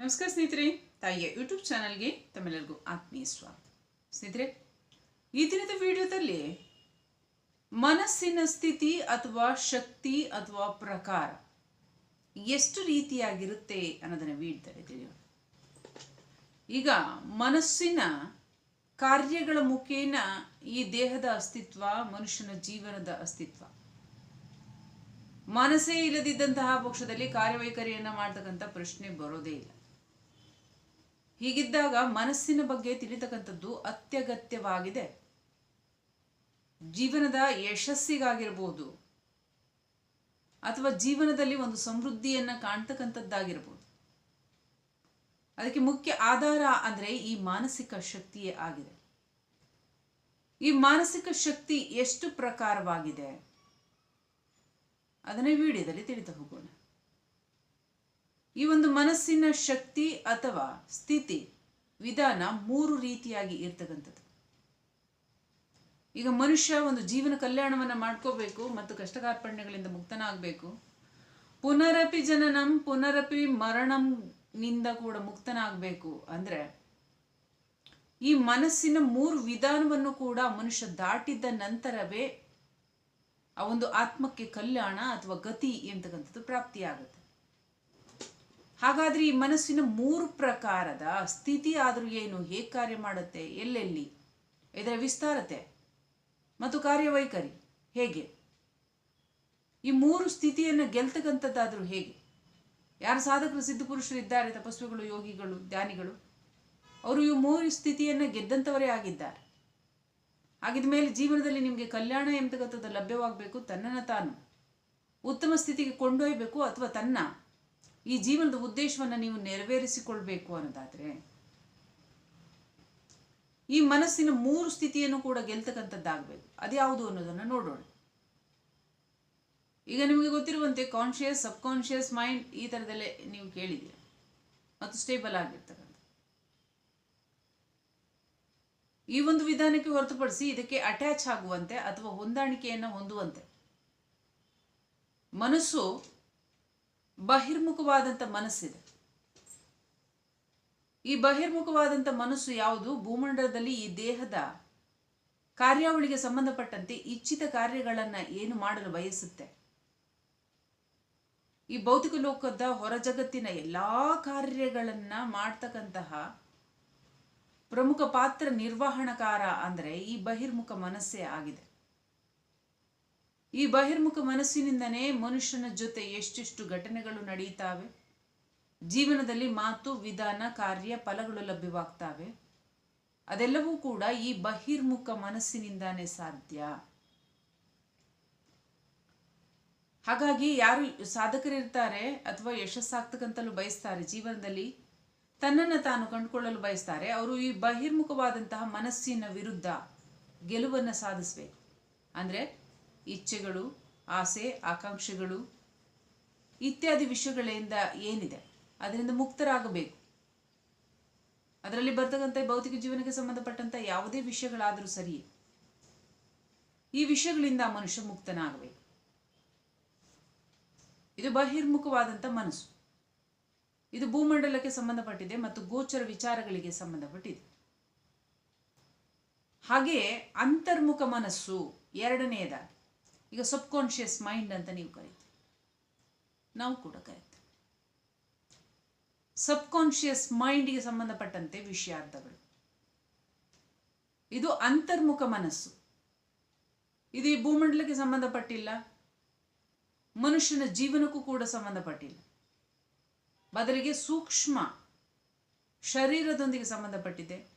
ನಮಸ್ಕಾರ ಸ್ನೇಹಿತರೆ, ತಾಯಿಯ ಯೂಟ್ಯೂಬ್ ಚಾನಲ್ಗೆ ತಮ್ಮೆಲ್ಲರಿಗೂ ಆತ್ಮೀಯ ಸ್ವಾಗತ. ಸ್ನೇಹಿತರೆ, ಈ ದಿನದ ವಿಡಿಯೋದಲ್ಲಿ ಮನಸ್ಸಿನ ಸ್ಥಿತಿ ಅಥವಾ ಶಕ್ತಿ ಅಥವಾ ಪ್ರಕಾರ ಎಷ್ಟು ರೀತಿಯಾಗಿರುತ್ತೆ ಅನ್ನೋದನ್ನು ವಿಡಿಯೋದಲ್ಲಿ ಈಗ ಮನಸ್ಸಿನ ಕಾರ್ಯಗಳ ಮುಖೇನ ಈ ದೇಹದ ಅಸ್ತಿತ್ವ, ಮನುಷ್ಯನ ಜೀವನದ ಅಸ್ತಿತ್ವ. ಮನಸ್ಸೇ ಇಲ್ಲದಿದ್ದಂತಹ ಪಕ್ಷದಲ್ಲಿ ಕಾರ್ಯವೈಖರಿಯನ್ನ ಮಾಡ್ತಕ್ಕಂಥ ಪ್ರಶ್ನೆ ಬರೋದೇ ಇಲ್ಲ. ಹೀಗಿದ್ದಾಗ ಮನಸ್ಸಿನ ಬಗ್ಗೆ ತಿಳಿತಕ್ಕಂಥದ್ದು ಅತ್ಯಗತ್ಯವಾಗಿದೆ. ಜೀವನದ ಯಶಸ್ಸಿಗಾಗಿರ್ಬೋದು ಅಥವಾ ಜೀವನದಲ್ಲಿ ಒಂದು ಸಮೃದ್ಧಿಯನ್ನು ಕಾಣ್ತಕ್ಕಂಥದ್ದಾಗಿರ್ಬೋದು. ಅದಕ್ಕೆ ಮುಖ್ಯ ಆಧಾರ ಅಂದರೆ ಈ ಮಾನಸಿಕ ಶಕ್ತಿಯೇ ಆಗಿದೆ. ಈ ಮಾನಸಿಕ ಶಕ್ತಿ ಎಷ್ಟು ಪ್ರಕಾರವಾಗಿದೆ? ಅದನ್ನೇ ವಿಡಿಯೋದಲ್ಲಿ ತಿಳಿತಾ ಹೋಗೋಣ. ಈ ಒಂದು ಮನಸ್ಸಿನ ಶಕ್ತಿ ಅಥವಾ ಸ್ಥಿತಿ, ವಿಧಾನ ಮೂರು ರೀತಿಯಾಗಿ ಇರ್ತಕ್ಕಂಥದ್ದು. ಈಗ ಮನುಷ್ಯ ಒಂದು ಜೀವನ ಕಲ್ಯಾಣವನ್ನು ಮಾಡ್ಕೋಬೇಕು ಮತ್ತು ಕಷ್ಟಕಾರ್ಪಣ್ಯಗಳಿಂದ ಮುಕ್ತನಾಗಬೇಕು. ಪುನರಪಿ ಜನನಂ, ಪುನರಪಿ ಮರಣಂ ನಿಂದ ಕೂಡ ಮುಕ್ತನಾಗಬೇಕು ಅಂದ್ರೆ ಈ ಮನಸ್ಸಿನ ಮೂರು ವಿಧಾನವನ್ನು ಕೂಡ ಮನುಷ್ಯ ದಾಟಿದ ನಂತರವೇ ಆ ಒಂದು ಆತ್ಮಕ್ಕೆ ಕಲ್ಯಾಣ ಅಥವಾ ಗತಿ ಎಂತಕ್ಕಂಥದ್ದು ಪ್ರಾಪ್ತಿಯಾಗುತ್ತೆ. ಹಾಗಾದ್ರೆ ಈ ಮನಸ್ಸಿನ ಮೂರು ಪ್ರಕಾರದ ಸ್ಥಿತಿ ಆದರೂ ಏನು, ಹೇಗೆ ಕಾರ್ಯ ಮಾಡುತ್ತೆ, ಎಲ್ಲೆಲ್ಲಿ? ಇದರ ವಿಸ್ತಾರತೆ ಮತ್ತು ಕಾರ್ಯವೈಖರಿ ಹೇಗೆ? ಈ ಮೂರು ಸ್ಥಿತಿಯನ್ನು ಗೆಲ್ತಕ್ಕಂಥದ್ದಾದರೂ ಹೇಗೆ? ಯಾರು ಸಾಧಕರು ಸಿದ್ಧಪುರುಷರು ಇದ್ದಾರೆ, ತಪಸ್ವಿಗಳು, ಯೋಗಿಗಳು ಧ್ಯಾನಿಗಳು ಅವರು ಈ ಮೂರು ಸ್ಥಿತಿಯನ್ನು ಗೆದ್ದಂಥವರೇ ಆಗಿದ್ದಾರೆ. ಆಗಿದ ಮೇಲೆ ಜೀವನದಲ್ಲಿ ನಿಮಗೆ ಕಲ್ಯಾಣ ಎಂಬತಕ್ಕಂಥದ್ದು ಲಭ್ಯವಾಗಬೇಕು ತನ್ನನ್ನು ತಾನು. ಉತ್ತಮ ಸ್ಥಿತಿಗೆ ಕೊಂಡೊಯ್ಯಬೇಕು ಅಥವಾ ತನ್ನ? ಈ ಜೀವನದ ಉದ್ದೇಶವನ್ನು ನೀವು ನೆರವೇರಿಸಿಕೊಳ್ಬೇಕು ಅನ್ನೋದಾದ್ರೆ, ಈ ಮನಸ್ಸಿನ ಮೂರು ಸ್ಥಿತಿಯನ್ನು ಕೂಡ ಗೆಲ್ತಕ್ಕಂಥದ್ದಾಗಬೇಕು. ಅದ್ಯಾವುದು ಅನ್ನೋದನ್ನು ನೋಡೋಣ. ಈಗ ನಿಮಗೆ ಗೊತ್ತಿರುವಂತೆ ಕಾನ್ಷಿಯಸ್ ಸಬ್ ಕಾನ್ಷಿಯಸ್ ಮೈಂಡ್ ಈ ಥರದಲ್ಲೇ ನೀವು ಕೇಳಿದ್ದೀರಿ. ಮತ್ತು ಸ್ಟೇಬಲ್ ಆಗಿರ್ತಕ್ಕಂಥ. ಈ ಒಂದು ವಿಧಾನಕ್ಕೆ ಹೊರತುಪಡಿಸಿ ಇದಕ್ಕೆ ಅಟ್ಯಾಚ್ ಆಗುವಂತೆ ಅಥವಾ ಹೊಂದಾಣಿಕೆಯನ್ನು ಹೊಂದುವಂತೆ ಮನಸ್ಸು ಬಹಿರ್ಮುಖವಾದಂಥ ಮನಸ್ಸಿದೆ. ಈ ಬಹಿರ್ಮುಖವಾದಂಥ ಮನಸ್ಸು ಯಾವುದು? ಭೂಮಂಡಲದಲ್ಲಿ ಈ ದೇಹದ ಕಾರ್ಯಾವಳಿಗೆ ಸಂಬಂಧಪಟ್ಟಂತೆ ಇಚ್ಛಿತ ಕಾರ್ಯಗಳನ್ನು ಏನು ಮಾಡಲು ಬಯಸುತ್ತೆ? ಈ ಭೌತಿಕ ಲೋಕದ ಹೊರ ಜಗತ್ತಿನ ಎಲ್ಲಾ ಕಾರ್ಯಗಳನ್ನ ಮಾಡ್ತಕ್ಕಂತಹ ಪ್ರಮುಖ ಪಾತ್ರ ನಿರ್ವಹಣಕಾರ ಅಂದ್ರೆ ಈ ಬಹಿರ್ಮುಖ ಮನಸ್ಸೇ ಆಗಿದೆ. ಈ ಬಹಿರ್ಮುಖ ಮನಸ್ಸಿನಿಂದನೇ ಮನುಷ್ಯನ ಜೊತೆ ಎಷ್ಟೆಷ್ಟು ಘಟನೆಗಳು ನಡೆಯುತ್ತವೆ? ಜೀವನದಲ್ಲಿ ಮಾತು, ವಿಧಾನ, ಕಾರ್ಯ, ಫಲಗಳು ಲಭ್ಯವಾಗ್ತವೆ. ಅದೆಲ್ಲವೂ ಕೂಡ ಈ ಬಹಿರ್ಮುಖ ಮನಸ್ಸಿನಿಂದಾನೇ ಸಾಧ್ಯ. ಹಾಗಾಗಿ ಯಾರು ಸಾಧಕರಿರ್ತಾರೆ ಅಥವಾ ಯಶಸ್ಸಾಗ್ತಕ್ಕಂತಲೂ ಬಯಸ್ತಾರೆ ಜೀವನದಲ್ಲಿ, ತನ್ನನ್ನು ತಾನು ಕಂಡುಕೊಳ್ಳಲು ಬಯಸ್ತಾರೆ, ಅವರು ಈ ಬಹಿರ್ಮುಖವಾದಂತಹ ಮನಸ್ಸಿನ ವಿರುದ್ಧ ಗೆಲುವನ್ನು ಸಾಧಿಸಬೇಕು. ಅಂದರೆ ಇಚ್ಛೆಗಳು, ಆಸೆ, ಆಕಾಂಕ್ಷೆಗಳು ಇತ್ಯಾದಿ ವಿಷಯಗಳಿಂದ ಏನಿದೆ, ಅದರಿಂದ ಮುಕ್ತರಾಗಬೇಕು. ಅದರಲ್ಲಿ ಬರ್ತಕ್ಕಂಥ ಭೌತಿಕ ಜೀವನಕ್ಕೆ ಸಂಬಂಧಪಟ್ಟಂತ ಯಾವುದೇ ವಿಷಯಗಳಾದರೂ ಸರಿಯೇ. ಈ ವಿಷಯಗಳಿಂದ ಮನುಷ್ಯ ಮುಕ್ತನಾಗಬೇಕು. ಇದು ಬಹಿರ್ಮುಖವಾದಂಥ ಮನಸ್ಸು. ಇದು ಭೂಮಂಡಲಕ್ಕೆ ಸಂಬಂಧಪಟ್ಟಿದೆ ಮತ್ತು ಗೋಚರ ವಿಚಾರಗಳಿಗೆ ಸಂಬಂಧಪಟ್ಟಿದೆ. ಹಾಗೆಯೇ ಅಂತರ್ಮುಖ ಮನಸ್ಸು ಎರಡನೆಯದಾಗಿ ಈಗ ಸಬ್ ಕಾನ್ಷಿಯಸ್ ಮೈಂಡ್ ಅಂತ ನೀವು ಕರೀತೀವಿ ನಾವು ಕೂಡ ಕರೀತೀವಿ. ಸಬ್ ಕಾನ್ಷಿಯಸ್ ಮೈಂಡ್ಗೆ ಸಂಬಂಧಪಟ್ಟಂತೆ ವಿಷಯಾರ್ಥಗಳು. ಇದು ಅಂತರ್ಮುಖ ಮನಸ್ಸು. ಇದು ಈ ಭೂಮಂಡಲಕ್ಕೆ ಸಂಬಂಧಪಟ್ಟಿಲ್ಲ. ಮನುಷ್ಯನ ಜೀವನಕ್ಕೂ ಕೂಡ ಸಂಬಂಧಪಟ್ಟಿಲ್ಲ. ಬದಲಿಗೆ ಸೂಕ್ಷ್ಮ ಶರೀರದೊಂದಿಗೆ ಸಂಬಂಧಪಟ್ಟಿದೆ.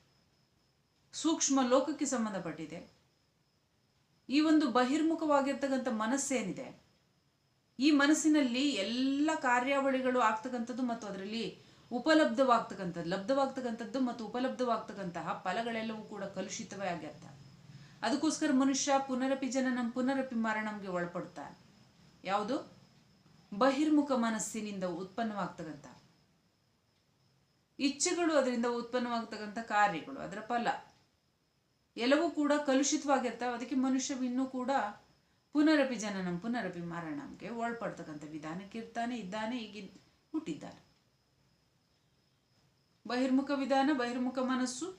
ಸೂಕ್ಷ್ಮ ಲೋಕಕ್ಕೆ ಸಂಬಂಧಪಟ್ಟಿದೆ. ಈ ಒಂದು ಬಹಿರ್ಮುಖವಾಗಿರ್ತಕ್ಕಂಥ ಮನಸ್ಸೇನಿದೆ? ಈ ಮನಸ್ಸಿನಲ್ಲಿ ಎಲ್ಲ ಕಾರ್ಯಾವಳಿಗಳು ಆಗ್ತಕ್ಕಂಥದ್ದು ಮತ್ತು ಅದರಲ್ಲಿ ಉಪಲಬ್ಧವಾಗ್ತಕ್ಕಂಥದ್ದು, ಲಬ್ಧವಾಗ್ತಕ್ಕಂಥದ್ದು ಮತ್ತು ಉಪಲಬ್ಧವಾಗ್ತಕ್ಕಂತಹ ಫಲಗಳೆಲ್ಲವೂ ಕೂಡ ಕಲುಷಿತವೇ ಆಗಿರ್ತವೆ ಅದಕ್ಕೋಸ್ಕರ ಮನುಷ್ಯ ಪುನರಪಿ ಜನನಂ, ಪುನರಪಿ ಮರಣಂಗೆ ಒಳಪಡ್ತಾನೆ ಯಾವುದು? ಬಹಿರ್ಮುಖ ಮನಸ್ಸಿನಿಂದ ಉತ್ಪನ್ನವಾಗ್ತಕ್ಕಂಥ. ಇಚ್ಛೆಗಳು ಅದರಿಂದ ಉತ್ಪನ್ನವಾಗ್ತಕ್ಕಂಥ ಕಾರ್ಯಗಳು, ಅದರ ಫಲ. ಎಲ್ಲವೂ ಕೂಡ ಕಲುಷಿತವಾಗಿರ್ತವೆ. ಅದಕ್ಕೆ ಮನುಷ್ಯ ಇನ್ನೂ ಕೂಡ ಪುನರಪಿ ಜನನಂ, ಪುನರಪಿ ಮರಣಂಗೆ ಒಳಪಡ್ತಕ್ಕಂಥ ವಿಧಾನಕ್ಕೆ ಇರ್ತಾನೆ ಇದ್ದಾನೆ ಈಗ ಹುಟ್ಟಿದ್ದಾನೆ. ಬಹಿರ್ಮುಖ ವಿಧಾನ, ಬಹಿರ್ಮುಖ ಮನಸ್ಸು,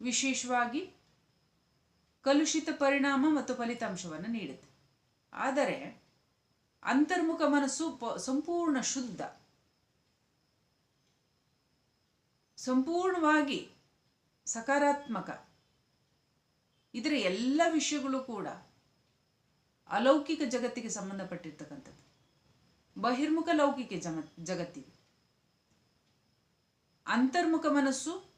ವಿಶೇಷವಾಗಿ ಕಲುಷಿತ ಪರಿಣಾಮ ಮತ್ತು ಫಲಿತಾಂಶವನ್ನು ನೀಡುತ್ತೆ. ಆದರೆ ಅಂತರ್ಮುಖ ಮನಸ್ಸು ಸಂಪೂರ್ಣ ಶುದ್ಧ. ಸಂಪೂರ್ಣವಾಗಿ ಸಕಾರಾತ್ಮಕ. ಇದರ ಎಲ್ಲ ವಿಷಯಗಳು ಕೂಡ ಅಲೌಕಿಕ ಜಗತ್ತಿಗೆ ಸಂಬಂಧಪಟ್ಟಿರ್ತಕ್ಕಂಥದ್ದು. ಬಹಿರ್ಮುಖ ಲೌಕಿಕ ಜಮ, ಜಗತ್ತಿಗೆ. ಅಂತರ್ಮುಖ ಮನಸ್ಸು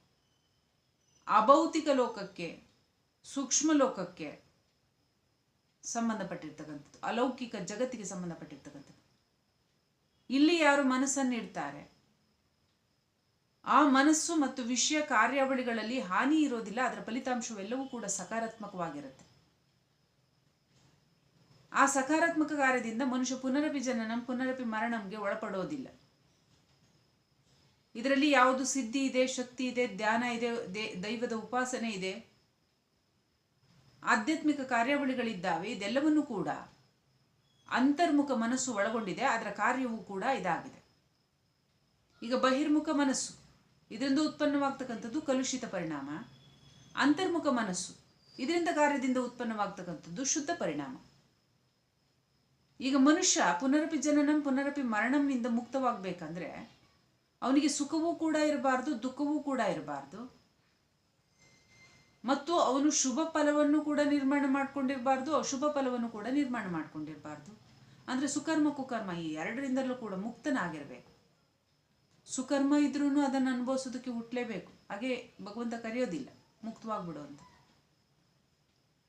ಅಭೌತಿಕ ಲೋಕಕ್ಕೆ, ಸೂಕ್ಷ್ಮ ಲೋಕಕ್ಕೆ ಸಂಬಂಧಪಟ್ಟಿರ್ತಕ್ಕಂಥದ್ದು. ಅಲೌಕಿಕ ಜಗತ್ತಿಗೆ ಸಂಬಂಧಪಟ್ಟಿರ್ತಕ್ಕಂಥದ್ದು. ಇಲ್ಲಿ ಯಾರು ಮನಸ್ಸನ್ನು ಇಡ್ತಾರೆ? ಆ ಮನಸ್ಸು ಮತ್ತು ವಿಷಯ ಕಾರ್ಯಾವಳಿಗಳಲ್ಲಿ ಹಾನಿ ಇರೋದಿಲ್ಲ, ಅದರ ಫಲಿತಾಂಶವೆಲ್ಲವೂ ಕೂಡ ಸಕಾರಾತ್ಮಕವಾಗಿರುತ್ತೆ. ಆ ಸಕಾರಾತ್ಮಕ ಕಾರ್ಯದಿಂದ ಮನುಷ್ಯ ಪುನರಪಿ ಜನನಂ ಪುನರಪಿ ಮರಣಂಗೆ ಒಳಪಡೋದಿಲ್ಲ. ಇದರಲ್ಲಿ ಯಾವುದು ಸಿದ್ಧಿ ಇದೆ, ಶಕ್ತಿ ಇದೆ, ಧ್ಯಾನ ಇದೆ ದೈವದ ಉಪಾಸನೆ ಇದೆ, ಆಧ್ಯಾತ್ಮಿಕ ಕಾರ್ಯಾವಳಿಗಳಿದ್ದಾವೆ, ಇದೆಲ್ಲವನ್ನೂ ಕೂಡ ಅಂತರ್ಮುಖ ಮನಸ್ಸು ಒಳಗೊಂಡಿದೆ, ಅದರ ಕಾರ್ಯವೂ ಕೂಡ ಇದಾಗಿದೆ. ಈಗ ಬಹಿರ್ಮುಖ ಮನಸ್ಸು. ಇದರಿಂದ ಉತ್ಪನ್ನವಾಗ್ತಕ್ಕಂಥದ್ದು ಕಲುಷಿತ ಪರಿಣಾಮ. ಅಂತರ್ಮುಖ ಮನಸ್ಸು ಇದರಿಂದ ಕಾರ್ಯದಿಂದ ಉತ್ಪನ್ನವಾಗ್ತಕ್ಕಂಥದ್ದು ಶುದ್ಧ ಪರಿಣಾಮ. ಈಗ ಮನುಷ್ಯ ಪುನರಪಿ ಜನನಂ, ಪುನರಪಿ ಮರಣಂನಿಂದ ಮುಕ್ತವಾಗಬೇಕಂದ್ರೆ ಅವನಿಗೆ ಸುಖವೂ ಕೂಡ ಇರಬಾರ್ದು, ದುಃಖವೂ ಕೂಡ ಇರಬಾರ್ದು. ಮತ್ತು ಅವನು ಶುಭ ಫಲವನ್ನು ಕೂಡ ನಿರ್ಮಾಣ ಮಾಡ್ಕೊಂಡಿರಬಾರ್ದು, ಅಶುಭ ಫಲವನ್ನು ಕೂಡ ನಿರ್ಮಾಣ ಮಾಡ್ಕೊಂಡಿರಬಾರ್ದು. ಅಂದರೆ ಸುಕರ್ಮ ಕುಕರ್ಮ ಈ ಎರಡರಿಂದಲೂ ಕೂಡ ಮುಕ್ತನಾಗಿರಬೇಕು. ಸುಕರ್ಮ ಇದ್ರೂ ಅದನ್ನು ಅನುಭವಿಸೋದಕ್ಕೆ ಹುಟ್ಟಲೇಬೇಕು ಹಾಗೆ ಭಗವಂತ ಕರೆಯೋದಿಲ್ಲ. ಮುಕ್ತವಾಗ್ಬಿಡು ಅಂತ.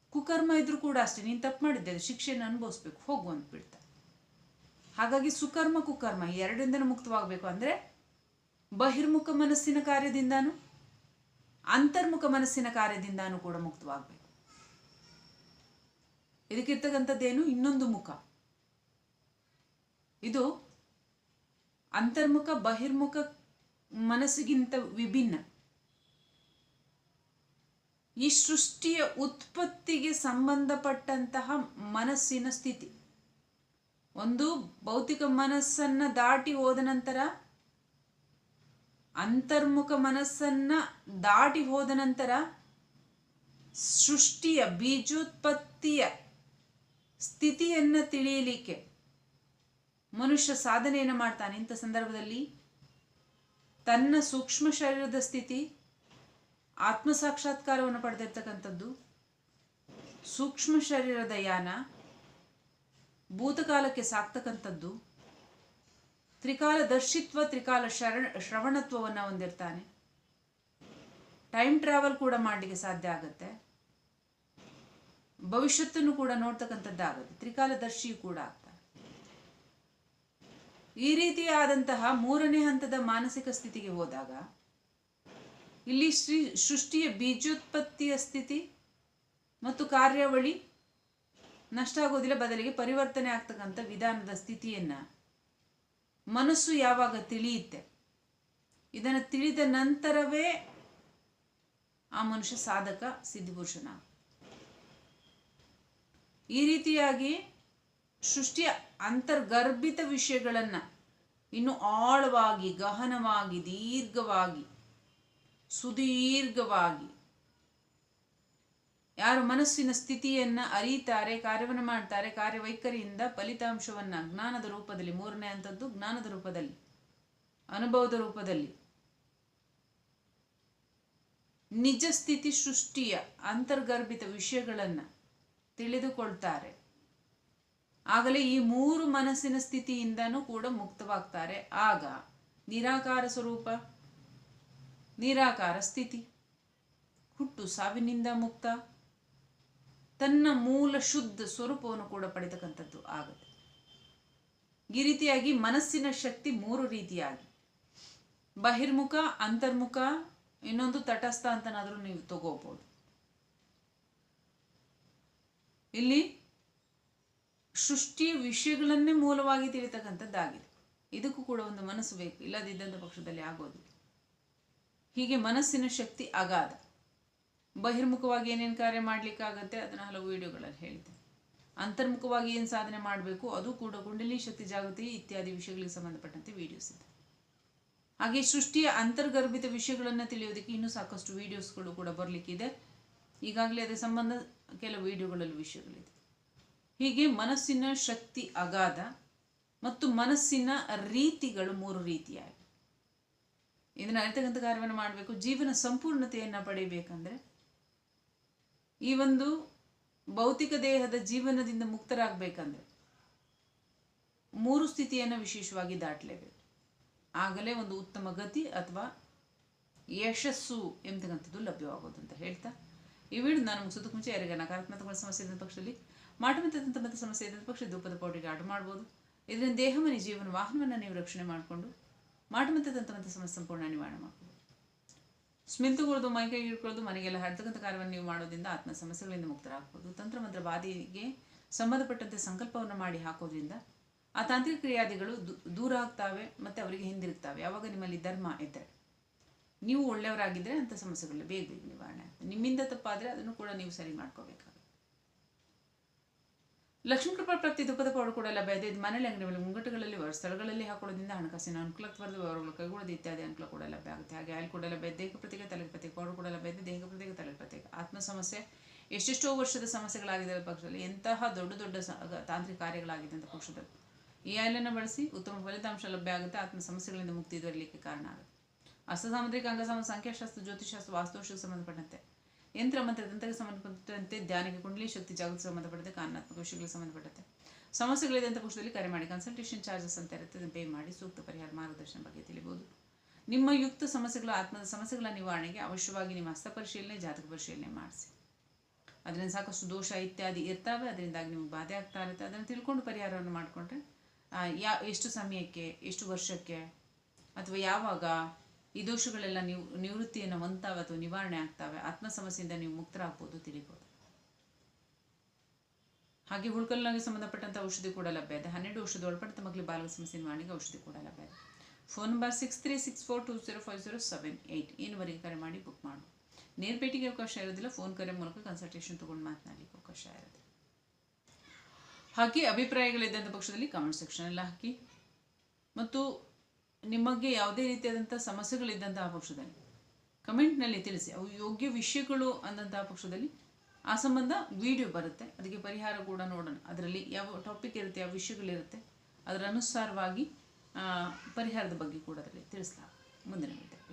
ಕುಕರ್ಮ ಇದ್ರೂ ಕೂಡ ಅಷ್ಟೇ. ನೀನು ತಪ್ಪು ಮಾಡಿದ್ದೆ, ಅದು ಶಿಕ್ಷೆಯನ್ನು ಅನುಭವಿಸ್ಬೇಕು. ಹೋಗು ಅಂತ ಬಿಡ್ತಾ ಹಾಗಾಗಿ ಸುಕರ್ಮ, ಕುಕರ್ಮ ಈ ಎರಡರಿಂದನೂ ಮುಕ್ತವಾಗಬೇಕು ಅಂದರೆ ಬಹಿರ್ಮುಖ ಮನಸ್ಸಿನ ಕಾರ್ಯದಿಂದಾನು, ಅಂತರ್ಮುಖ ಮನಸ್ಸಿನ ಕಾರ್ಯದಿಂದಾನು ಕೂಡ ಮುಕ್ತವಾಗಬೇಕು. ಇದಕ್ಕಿರ್ತಕ್ಕಂಥದ್ದೇನು ಇನ್ನೊಂದು ಮುಖ. ಇದು ಅಂತರ್ಮುಖ, ಬಹಿರ್ಮುಖ ಮನಸ್ಸಿಗಿಂತ ವಿಭಿನ್ನ. ಈ ಸೃಷ್ಟಿಯ ಉತ್ಪತ್ತಿಗೆ ಸಂಬಂಧಪಟ್ಟಂತಹ ಮನಸ್ಸಿನ ಸ್ಥಿತಿ. ಒಂದು ಭೌತಿಕ ಮನಸ್ಸನ್ನ ದಾಟಿ ಹೋದ ನಂತರ, ಅಂತರ್ಮುಖ ಮನಸ್ಸನ್ನ ದಾಟಿ ಹೋದ ನಂತರ ಸೃಷ್ಟಿಯ ಬೀಜೋತ್ಪತ್ತಿಯ ಸ್ಥಿತಿಯನ್ನು ತಿಳಿಯಲಿಕ್ಕೆ ಮನುಷ್ಯ ಸಾಧನೆಯನ್ನು ಮಾಡ್ತಾನೆ. ಇಂಥ ಸಂದರ್ಭದಲ್ಲಿ ತನ್ನ ಸೂಕ್ಷ್ಮ ಶರೀರದ ಸ್ಥಿತಿ ಆತ್ಮ ಸಾಕ್ಷಾತ್ಕಾರವನ್ನು ಪಡೆದಿರ್ತಕ್ಕಂಥದ್ದು, ಸೂಕ್ಷ್ಮ ಶರೀರದ ಯಾನ, ಭೂತಕಾಲಕ್ಕೆ ಸಾಕ್ತಕ್ಕಂಥದ್ದು, ತ್ರಿಕಾಲ ದರ್ಶಿತ್ವ, ತ್ರಿಕಾಲ ಶರಣ, ಶ್ರವಣತ್ವವನ್ನು ಹೊಂದಿರ್ತಾನೆ. ಟೈಮ್ ಟ್ರಾವೆಲ್ ಕೂಡ ಮಾಡಲಿಕ್ಕೆ ಸಾಧ್ಯ ಆಗುತ್ತೆ. ಭವಿಷ್ಯತ್ತನ್ನು ಕೂಡ ನೋಡ್ತಕ್ಕಂಥದ್ದಾಗುತ್ತೆ. ತ್ರಿಕಾಲದರ್ಶಿಯು ಕೂಡ ಈ ರೀತಿಯಾದಂತಹ ಮೂರನೇ ಹಂತದ ಮಾನಸಿಕ ಸ್ಥಿತಿಗೆ ಹೋದಾಗ, ಇಲ್ಲಿ ಶ್ರೀ ಸೃಷ್ಟಿಯ ಬೀಜೋತ್ಪತ್ತಿಯ ಸ್ಥಿತಿ ಮತ್ತು ಕಾರ್ಯಾವಳಿ ನಷ್ಟ ಆಗೋದಿಲ್ಲ, ಬದಲಿಗೆ ಪರಿವರ್ತನೆ ಆಗ್ತಕ್ಕಂಥ ವಿಧಾನದ ಸ್ಥಿತಿಯನ್ನು ಮನಸ್ಸು ಯಾವಾಗ ತಿಳಿಯುತ್ತೆ, ಇದನ್ನು ತಿಳಿದ ನಂತರವೇ ಆ ಮನುಷ್ಯ ಸಾಧಕ, ಸಿದ್ಧಪುರುಷನ. ಈ ರೀತಿಯಾಗಿ ಸೃಷ್ಟಿಯ ಅಂತರ್ಗರ್ಭಿತ ವಿಷಯಗಳನ್ನು ಇನ್ನು ಆಳವಾಗಿ, ಗಹನವಾಗಿ, ದೀರ್ಘವಾಗಿ, ಸುದೀರ್ಘವಾಗಿ ಯಾರು ಮನಸ್ಸಿನ ಸ್ಥಿತಿಯನ್ನು ಅರಿತಾರೆ, ಕಾರ್ಯವನ್ನು ಮಾಡ್ತಾರೆ, ಕಾರ್ಯವೈಖರಿಯಿಂದ ಫಲಿತಾಂಶವನ್ನು ಜ್ಞಾನದ ರೂಪದಲ್ಲಿ, ಮೂರನೇ ಅಂಥದ್ದು ಜ್ಞಾನದ ರೂಪದಲ್ಲಿ, ಅನುಭವದ ರೂಪದಲ್ಲಿ. ನಿಜ ಸ್ಥಿತಿ ಸೃಷ್ಟಿಯ ಅಂತರ್ಗರ್ಭಿತ ವಿಷಯಗಳನ್ನು ತಿಳಿದುಕೊಳ್ತಾರೆ. ಆಗಲೇ ಈ ಮೂರು ಮನಸ್ಸಿನ ಸ್ಥಿತಿಯಿಂದನೂ ಕೂಡ ಮುಕ್ತವಾಗ್ತಾರೆ. ಆಗ ನಿರಾಕಾರ ಸ್ವರೂಪ, ನಿರಾಕಾರ ಸ್ಥಿತಿ, ಹುಟ್ಟು ಸಾವಿನಿಂದ ಮುಕ್ತ, ತನ್ನ ಮೂಲ ಶುದ್ಧ ಸ್ವರೂಪವನ್ನು ಕೂಡ ಪಡೆತಕ್ಕಂಥದ್ದು ಆಗುತ್ತೆ. ಈ ರೀತಿಯಾಗಿ ಮನಸ್ಸಿನ ಶಕ್ತಿ ಮೂರು ರೀತಿಯಾಗಿ. ಬಹಿರ್ಮುಖ, ಅಂತರ್ಮುಖ, ಇನ್ನೊಂದು ತಟಸ್ಥ ಅಂತನಾದರೂ ನೀವು ತಗೋಬಹುದು ಇಲ್ಲಿ ಸೃಷ್ಟಿಯ ವಿಷಯಗಳನ್ನೇ ಮೂಲವಾಗಿ ತಿಳಿತಕ್ಕಂಥದ್ದಾಗಿದೆ. ಇದಕ್ಕೂ ಕೂಡ ಒಂದು ಮನಸ್ಸು ಬೇಕು. ಇಲ್ಲದಿದ್ದಂಥ ಪಕ್ಷದಲ್ಲಿ ಆಗೋದು. ಹೀಗೆ ಮನಸ್ಸಿನ ಶಕ್ತಿ ಅಗಾಧ. ಬಹಿರ್ಮುಖವಾಗಿ ಏನೇನು ಕಾರ್ಯ ಮಾಡಲಿಕ್ಕಾಗತ್ತೆ ಅದನ್ನು ಹಲವು ವಿಡಿಯೋಗಳಲ್ಲಿ ಹೇಳಿದೆ ಅಂತರ್ಮುಖವಾಗಿ ಏನು ಸಾಧನೆ ಮಾಡಬೇಕು ಅದು ಕೂಡ ಕುಂಡಲಿ ಶಕ್ತಿ ಜಾಗೃತಿ ಇತ್ಯಾದಿ ವಿಷಯಗಳಿಗೆ ಸಂಬಂಧಪಟ್ಟಂತೆ ವಿಡಿಯೋಸ್ ಇದೆ. ಹಾಗೆ ಸೃಷ್ಟಿಯ ಅಂತರ್ಗರ್ಭಿತ ವಿಷಯಗಳನ್ನು ತಿಳಿಯೋದಕ್ಕೆ ಇನ್ನೂ ಸಾಕಷ್ಟು ವಿಡಿಯೋಸ್ಗಳು ಕೂಡ ಬರಲಿಕ್ಕಿದೆ. ಈಗಾಗಲೇ ಅದರ ಸಂಬಂಧ ಕೆಲವು ವಿಡಿಯೋಗಳಲ್ಲಿ ವಿಷಯಗಳಿದೆ. ಹೀಗೆ ಮನಸ್ಸಿನ ಶಕ್ತಿ ಅಗಾಧ ಮತ್ತು ಮನಸ್ಸಿನ ರೀತಿಗಳು ಮೂರು ರೀತಿಯಾಗಿ. ಇದನ್ನು ಅರಿತಕ್ಕಂಥ ಕಾರ್ಯವನ್ನು ಮಾಡಬೇಕು. ಜೀವನ ಸಂಪೂರ್ಣತೆಯನ್ನು ಪಡೆಯಬೇಕಂದ್ರೆ ಈ ಒಂದು ಭೌತಿಕ ದೇಹದ ಜೀವನದಿಂದ ಮುಕ್ತರಾಗಬೇಕಂದ್ರೆ ಮೂರು ಸ್ಥಿತಿಯನ್ನು ವಿಶೇಷವಾಗಿ ದಾಟಲೇಬೇಕು. ಆಗಲೇ ಒಂದು ಉತ್ತಮ ಗತಿ ಅಥವಾ ಯಶಸ್ಸು ಎಂಬತಕ್ಕಂಥದ್ದು ಲಭ್ಯವಾಗೋದು ಅಂತ ಹೇಳ್ತಾ. ಈ ವಿಡಿಯೋ ನಾನು ಮುಗಿಸೋದಕ್ಕೆ ಮುಂಚೆ ಯಾರಿಗೆ ನಕಾರಾತ್ಮಕ ಸಮಸ್ಯೆ ಇದ್ದ ಪಕ್ಷದಲ್ಲಿ ಮಾಟಮಂತ ಮತ್ತು ಸಮಸ್ಯೆ ಇದ್ದ ಪಕ್ಷ ಧೂಪದ ಪೌಡಿಗೆ ಆರ್ಡರ್ ಮಾಡ್ಬೋದು. ಇದರಿಂದ ದೇಹಮನಿ ಜೀವನ, ವಾಹನವನ್ನು ನೀವು ರಕ್ಷಣೆ ಮಾಡಿಕೊಂಡು ಮಾಟಮಂತ ಮತ್ತು ಸಮಸ್ಯೆ ಸಂಪೂರ್ಣ ನಿವಾರಣೆ ಮಾಡ್ಬೋದು. ಮೈ ಮೈಕೈ ಇಟ್ಕೊಳ್ಳೋದು ಮನೆಗೆಲ್ಲ ಹರತಕ್ಕಂಥ ಕಾರ್ಯವನ್ನು ನೀವು ಮಾಡೋದ್ರಿಂದ ಆತ್ಮ ಸಮಸ್ಯೆಗಳಿಂದ ಮುಕ್ತರಾಗ್ಬೋದು. ತಂತ್ರಮಂತ್ರ ಬಾದಿಗೆ ಸಂಬಂಧಪಟ್ಟಂತೆ ಸಂಕಲ್ಪವನ್ನು ಮಾಡಿ ಹಾಕೋದ್ರಿಂದ ಆ ತಾಂತ್ರಿಕ ಕ್ರಿಯಾದಿಗಳು ದೂರ ಆಗ್ತಾವೆ ಮತ್ತು ಅವರಿಗೆ ಹಿಂದಿರುಗ್ತಾವೆ. ಯಾವಾಗ ನಿಮ್ಮಲ್ಲಿ ಧರ್ಮ ಇದ್ದರೆ ನೀವು ಒಳ್ಳೆಯವರಾಗಿದ್ದರೆ ಅಂಥ ಸಮಸ್ಯೆಗಳು ಬೇಗ ಬೇಗ ನಿವಾರಣೆ ನಿಮ್ಮಿಂದ ತಪ್ಪಾದರೆ ಅದನ್ನು ಕೂಡ ನೀವು ಸರಿ ಮಾಡ್ಕೋಬೇಕಾಗುತ್ತೆ. ಲಕ್ಷ್ಮೀ ಪ್ರತಿ ದುಃಖದ ಪೌಡರ್ ಕೂಡ ಲಭ್ಯ ಇದೆ. ಮನೆಯಲ್ಲಿ, ಅಂಗಡಿಗಳಲ್ಲಿ, ಮುಂಗಟ್ಟುಗಳಲ್ಲಿ ಸ್ಥಳಗಳಲ್ಲಿ ಹಾಕೊಳ್ಳೋದ್ರಿಂದ ಹಣಕಾಸಿನ ಅನುಕೂಲಕ್ಕೆ ಬರೆದು ವ್ಯವಹಾರಗಳು ಕೈಗೊಳ್ಳೋದು ಇತ್ಯಾದಿ ಅನುಕೂಲ ಕೂಡ ಲಭ್ಯ ಆಗುತ್ತೆ. ಹಾಗೆ ಆಯಿಲ್ ಕೂಡ ಲಭ್ಯ, ದೇಹ ಪ್ರತ್ಯೇಕ ತಲೆ ಪ್ರತ್ಯೇಕ ಪೌಡರ್ ಕೂಡ ಲಭ್ಯ ದೇಹ ಪ್ರತ್ಯೇಕ ತಲೆ ಪ್ರತ್ಯೇಕ. ಆತ್ಮ ಸಮಸ್ಯೆ ಎಷ್ಟೆಷ್ಟೋ ವರ್ಷದ ಸಮಸ್ಯೆಗಳಾಗಿದೆ ಪಕ್ಷದಲ್ಲಿ. ಎಂತಹ ದೊಡ್ಡ ದೊಡ್ಡ ತಾಂತ್ರಿಕ ಕಾರ್ಯಗಳಾಗಿದೆ ಅಂತ ಪಕ್ಷದಲ್ಲಿ. ಈ ಆಯಿಲನ್ನು ಬಳಸಿ ಉತ್ತಮ ಫಲಿತಾಂಶ ಲಭ್ಯ ಆಗುತ್ತೆ. ಆತ್ಮ ಸಮಸ್ಯೆಗಳಿಂದ ಮುಕ್ತಿ ದೊರಲಿಕ್ಕೆ ಕಾರಣ ಆಗುತ್ತೆ. ಅಸ್ತ ಸಾಮುದ್ರಿಕ ಅಂಗಸಮ, ಸಂಖ್ಯಾಶಾಸ್ತ್ರ ಜ್ಯೋತಿಷಾಸ್ತ್ರ ವಾಸ್ತುಶಕ್ಕೆ ಸಂಬಂಧಪಟ್ಟಂತೆ ಯಂತ್ರ ಮಂತ್ರ ತಂತ್ರಕ್ಕೆ ಸಂಬಂಧಪಟ್ಟಂತೆ ಧ್ಯಾನಕ್ಕೆ ಕುಂಡಲಿ ಶಕ್ತಿ ಜಾಗೃತಿ ಸಂಬಂಧಪಟ್ಟಂತೆ ಕಾರಣಾತ್ಮಕ ವಿಷಯಗಳಿಗೆ ಸಂಬಂಧಪಟ್ಟಂತೆ. ಸಮಸ್ಯೆಗಳಿದೆ ಅಂತ ಪಕ್ಷದಲ್ಲಿ ಕರೆ ಮಾಡಿ. ಕನ್ಸಲ್ಟೇಷನ್ ಚಾರ್ಜಸ್ ಅಂತ ಇರುತ್ತೆ ಪೇ ಮಾಡಿ. ಸೂಕ್ತ ಪರಿಹಾರ, ಮಾರ್ಗದರ್ಶನ ಬಗ್ಗೆ ತಿಳಿಬಹುದು ನಿಮ್ಮ ಯುಕ್ತ ಸಮಸ್ಯೆಗಳ, ಆತ್ಮದ ಸಮಸ್ಯೆಗಳ ನಿವಾರಣೆಗೆ ಅವಶ್ಯವಾಗಿ ನಿಮ್ಮ ಹಸ್ತ ಪರಿಶೀಲನೆ, ಜಾತಕ ಪರಿಶೀಲನೆ ಮಾಡಿಸಿ. ಅದರಿಂದ ಸಾಕಷ್ಟು ದೋಷ ಇತ್ಯಾದಿ ಇರ್ತವೆ. ಅದರಿಂದಾಗಿ ನಿಮ್ಗೆ ಬಾಧೆ ಆಗ್ತಾ ಇರುತ್ತೆ. ಅದನ್ನು ತಿಳ್ಕೊಂಡು ಪರಿಹಾರವನ್ನು ಮಾಡಿಕೊಂಡ್ರೆ ಯಾ, ಎಷ್ಟು ಸಮಯಕ್ಕೆ, ಎಷ್ಟು ವರ್ಷಕ್ಕೆ, ಅಥವಾ ಯಾವಾಗ ಈ ದೋಷಗಳೆಲ್ಲ ನೀವು, ನಿವೃತ್ತಿಯನ್ನು ಹೊಂದ್ತಾವೆ ಅಥವಾ ನಿವಾರಣೆ ಆಗ್ತಾವೆ ಆತ್ಮ ಸಮಸ್ಯೆಯಿಂದ ನೀವು ಮುಕ್ತರಾಗ್ಬೋದು ತಿಳಿಬೋದು. ಹಾಗೆ ಹುಳ್ಕಲ್ನಾಗೆ ಸಂಬಂಧಪಟ್ಟಂಥ ಔಷಧಿ ಕೂಡ ಲಭ್ಯ ಇದೆ. ಹನ್ನೆರಡು ವರ್ಷದ ಒಳಪಟ್ಟ ಮಕ್ಕಳಿಗೆ ಬಾಲಕ ಸಮಸ್ಯೆ ನಿವಾರಣೆಗೆ ಔಷಧಿ ಕೂಡ ಲಭ್ಯ ಇದೆ. Phone number six three six four two zero five zero seven eight ಏನುವರೆಗೆ ಕರೆ ಮಾಡಿ ಬುಕ್ ಮಾಡು. ನೇರ ಭೇಟಿಗೆ ಅವಕಾಶ ಇರೋದಿಲ್ಲ ಫೋನ್ ಕರೆ ಮೂಲಕ ಕನ್ಸಲ್ಟೇಷನ್ ತೊಗೊಂಡು ಮಾತನಾಡಲಿಕ್ಕೆ ಅವಕಾಶ ಇರುತ್ತೆ ಹಾಗೆ ಅಭಿಪ್ರಾಯಗಳಿದ್ದಂಥ ಪಕ್ಷದಲ್ಲಿ ಕಮೆಂಟ್ ಎಲ್ಲ ಹಾಕಿ. ಮತ್ತು ನಿಮಗೆ ಯಾವುದೇ ರೀತಿಯಾದಂಥ ಸಮಸ್ಯೆಗಳಿದ್ದಂತಹ ಪಕ್ಷದಲ್ಲಿ ಕಮೆಂಟ್ನಲ್ಲಿ ತಿಳಿಸಿ. ಅವು ಯೋಗ್ಯ ವಿಷಯಗಳು ಅಂದಂತಹ ಪಕ್ಷದಲ್ಲಿ ಆ ಸಂಬಂಧ ವಿಡಿಯೋ ಬರುತ್ತೆ. ಅದಕ್ಕೆ ಪರಿಹಾರ ಕೂಡ ನೋಡೋಣ. ಅದರಲ್ಲಿ ಯಾವ ಟಾಪಿಕ್ ಇರುತ್ತೆ, ಯಾವ ವಿಷಯಗಳಿರುತ್ತೆ, ಅದರ ಅನುಸಾರವಾಗಿ ಪರಿಹಾರದ ಬಗ್ಗೆ ಕೂಡ ಅದರಲ್ಲಿ ತಿಳಿಸ್ಲಾ ಮುಂದಿನ ವಿಡಿಯೋ